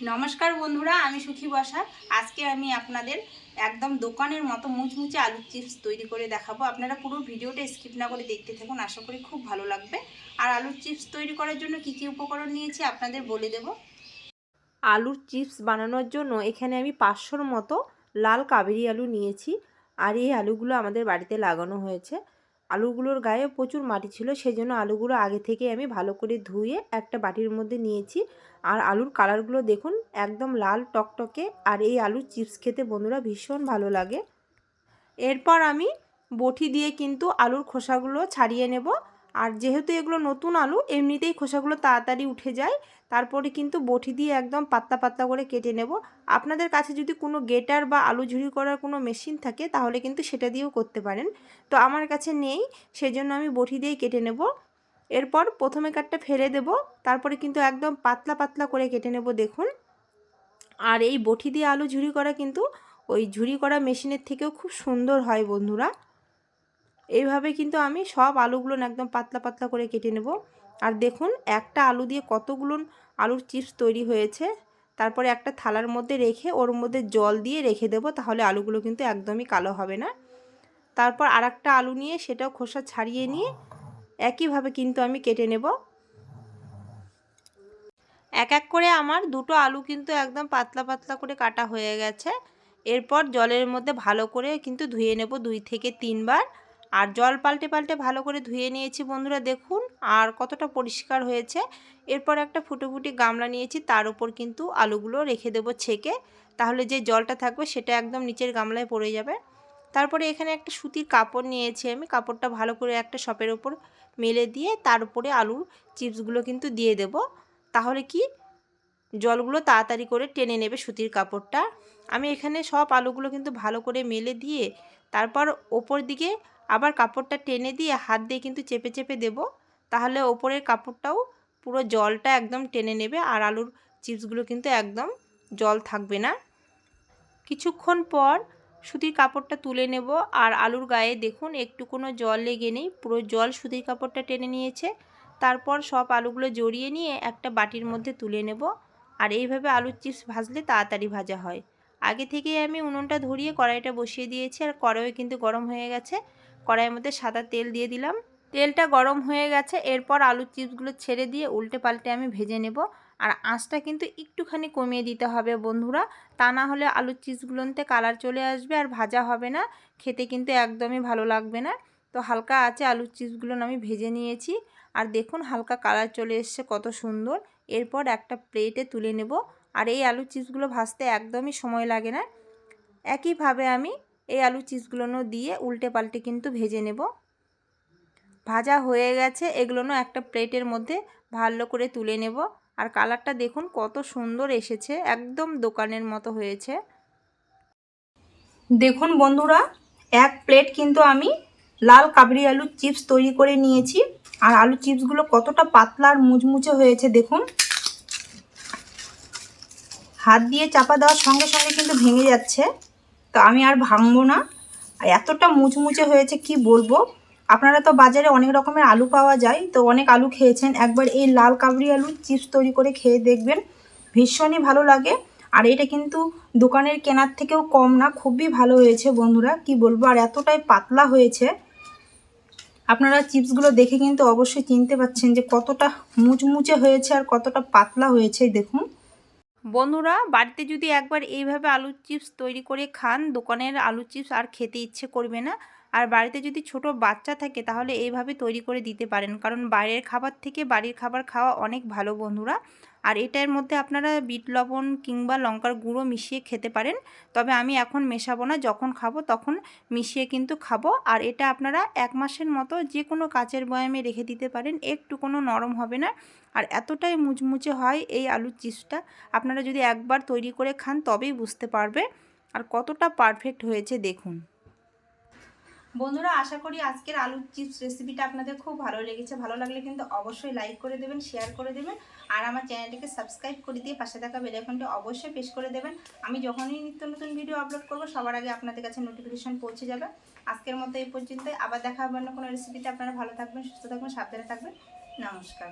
নমস্কার বন্ধুরা, আমি সুখী বসা। আজকে আমি আপনাদের একদম দোকানের মতো মুচমুচে আলুর চিপস তৈরি করে দেখাবো। আপনারা পুরো ভিডিওটা স্কিপ না করে দেখতে থাকুন, আশা করি খুব ভালো লাগবে। আর আলুর চিপস তৈরি করার জন্য কি কি উপকরণ নিয়েছি আপনাদের বলে দেব। আলুর চিপস বানানোর জন্য এখানে আমি পাঁচশোর মতো লাল কাবেরি আলু নিয়েছি। আর এই আলুগুলো আমাদের বাড়িতে লাগানো হয়েছে। আলুগুলোর গায়ে প্রচুর মাটি ছিল, সেজন্য আলুগুলো আগে থেকে আমি ভালো করে ধুয়ে একটা বাটির মধ্যে নিয়েছি। আর আলুর কালারগুলো দেখুন, একদম লাল টকটকে, আর এই আলুর চিপস খেতে বন্ধুরা ভীষণ ভালো লাগে। এরপর আমি বটি দিয়ে কিন্তু আলুর খোসাগুলো ছাড়িয়ে নেব। আর যেহেতু এগুলো নতুন আলু, এমনিতেই খোসাগুলো তাড়াতাড়ি উঠে যায়, তারপরে কিন্তু বটি দিয়ে একদম পাতলা পাতলা করে কেটে নেব। আপনাদের কাছে যদি কোনো গেটার বা আলু ঝুড়ি করার কোনো মেশিন থাকে, তাহলে কিন্তু সেটা দিয়েও করতে পারেন। তো আমার কাছে নেই, সেজন্য আমি বটি দিয়ে কেটে নেব। এরপর প্রথমে কাটটা ফেলে দেব, তারপরে কিন্তু একদম পাতলা পাতলা করে কেটে নেব, দেখুন। আর এই বটি দিয়ে আলু ঝুড়ি করা কিন্তু ওই ঝুড়ি করা মেশিনের থেকেও খুব সুন্দর হয়, বন্ধুরা। এইভাবে কিন্তু আমি সব আলুগুলো একদম পাতলা পাতলা করে কেটে নেব। আর দেখুন, একটা আলু দিয়ে কতগুলো আলুর চিপস তৈরি হয়েছে। তারপরে একটা থালার মধ্যে রেখে ওর মধ্যে জল দিয়ে রেখে দেব, তাহলে আলুগুলো কিন্তু একদমই কালো হবে না। তারপর আর একটা আলু নিয়ে সেটাও খোসা ছাড়িয়ে নিয়ে একইভাবে কিন্তু আমি কেটে নেব। এক এক করে আমার দুটো আলু কিন্তু একদম পাতলা পাতলা করে কাটা হয়ে গেছে। এরপর জলের মধ্যে ভালো করে কিন্তু ধুয়ে নেব দুই থেকে তিনবার। আর জল পাল্টে পাল্টে ভালো করে ধুয়ে নিয়েছি বন্ধুরা, দেখুন আর কতটা পরিষ্কার হয়েছে। এরপর একটা ফুটো ফুটি গামলা নিয়েছি, তার উপর কিন্তু আলুগুলো রেখে দেবো ছেঁকে। তাহলে যে জলটা থাকবে সেটা একদম নিচের গামলায় পড়ে যাবে। তারপরে এখানে একটা সুতির কাপড় নিয়েছি আমি, কাপড়টা ভালো করে একটা শপের ওপর মেলে দিয়ে তার উপরে আলুর চিপসগুলো কিন্তু দিয়ে দেব। তাহলে কি? জলগুলো তাড়াতাড়ি করে টেনে নেবে সুতির কাপড়টা। আমি এখানে সব আলুগুলো কিন্তু ভালো করে মেলে দিয়ে তারপর ওপর দিকে আবার কাপড়টা টেনে দিয়ে হাত দিয়ে কিন্তু চেপে চেপে দেব। তাহলে ওপরের কাপড়টাও পুরো জলটা একদম টেনে নেবে আর আলুর চিপসগুলো কিন্তু একদম জল থাকবে না। কিছুক্ষণ পর সুতির কাপড়টা তুলে নেব আর আলুর গায়ে দেখুন একটু কোনো জল লেগে নেই, পুরো জল সুতির কাপড়টা টেনে নিয়েছে। তারপর সব আলুগুলো জড়িয়ে নিয়ে একটা বাটির মধ্যে তুলে নেব আর এইভাবে আলুর চিপস ভাজলে তাড়াতাড়ি ভাজা হয়। আগে থেকেই আমি উনুনটা ধরিয়ে কড়াইটা বসিয়ে দিয়েছি আর কড়াইও কিন্তু গরম হয়ে গেছে। কড়াইয়ের মধ্যে সাদা তেল দিয়ে দিলাম। তেলটা গরম হয়ে গেছে, এরপর আলুর চিপসগুলো ছেড়ে দিয়ে উল্টে পাল্টে আমি ভেজে নেব। আর আঁচটা কিন্তু একটুখানি কমিয়ে দিতে হবে বন্ধুরা, তা না হলে আলুর চিপসগুলোতে কালার চলে আসবে আর ভাজা হবে না। খেতে কিন্তু একদমই ভালো লাগবে না। তো হালকা আছে আলুর চিপসগুলো আমি ভেজে নিয়েছি। আর দেখুন হালকা কালার চলে এসছে, কত সুন্দর। এরপর একটা প্লেটে তুলে নেব। আর এই আলুর চিপসগুলো ভাজতে একদমই সময় লাগে না। একইভাবে আমি এই আলু চিপসগুলো দিয়ে উল্টে পাল্টে কিন্তু ভেজে নেব। ভাজা হয়ে গেছে এগুলো একটা প্লেটের মধ্যে ভালো করে তুলে নেব। আর কালারটা দেখুন, কত সুন্দর এসেছে, একদম দোকানের মতো হয়েছে। দেখুন বন্ধুরা, এক প্লেট কিন্তু আমি লাল কাবরি আলুর চিপস তৈরি করে নিয়েছি। আর আলু চিপসগুলো কতটা পাতলা আর মুচমুচে হয়েছে দেখুন। হাত দিয়ে চাপা দেওয়ার সঙ্গে সঙ্গে কিন্তু ভেঙে যাচ্ছে। তো আমি আর ভাঙবো না। এতটা মুচমুচে হয়েছে, কি বলব? আপনারা তো বাজারে অনেক রকমের আলু পাওয়া যায়, তো অনেক আলু খেয়েছেন। একবার এই লাল কাবরি আলুর চিপস তৈরি করে খেয়ে দেখবেন, ভীষণই ভালো লাগে। আর এটা কিন্তু দোকানের কেনার থেকেও কম না, খুবই ভালো হয়েছে বন্ধুরা, কি বলব? আর এতটাই পাতলা হয়েছে। আপনারা চিপসগুলো দেখে কিন্তু অবশ্যই চিনতে পাচ্ছেন যে কতটা মুচমুচে হয়েছে আর কতটা পাতলা হয়েছে, দেখুন। বন্ধুরা, বাড়িতে যদি একবার এইভাবে আলু চিপস তৈরি করে খান, দোকানের আলু চিপস আর খেতে ইচ্ছে করবে না আর বাড়িতে যদি ছোট বাচ্চা থাকে তাহলে এইভাবে তৈরি করে দিতে পারেন। কারণ বাইরের খাবার থেকে বাড়ির খাবার খাওয়া অনেক ভালো বন্ধুরা। আর এটার মধ্যে আপনারা বিট লবণ কিংবা লঙ্কার গুঁড়ো মিশিয়ে খেতে পারেন। তবে আমি এখন মেশাবো না, যখন খাব তখন মিশিয়ে কিন্তু খাব। আর এটা আপনারা এক মাসের মতো যে কোনো কাচের বয়ামে রেখে দিতে পারেন, একটু কোনো নরম হবে না। আর এতটাই মুচমুচে হয় এই আলুর চিপসটা আপনারা যদি একবার তৈরি করে খান তবেই বুঝতে পারবে। আর কতটা পারফেক্ট হয়েছে দেখুন। বন্ধুরা, আশা করি আজকের আলুর চিপস রেসিপিটা আপনাদের খুব ভালো লেগেছে। ভালো লাগলে কিন্তু অবশ্যই লাইক করে দেবেন শেয়ার করে দেবেন আর আমার চ্যানেলটিকে সাবস্ক্রাইব করে দিয়ে পাশে থাকা বেলাইকনটি অবশ্যই পেশ করে দেবেন। আমি যখনই নিত্য নতুন ভিডিও আপলোড করব, সবার আগে আপনাদের কাছে নোটিফিকেশন পৌঁছে যাবে। আজকের মতো এই পর্যন্ত আবার দেখা হবে অন্য কোনো রেসিপিতে আপনারা ভালো থাকবেন, সুস্থ থাকবেন, সাবধানে থাকবেন। নমস্কার।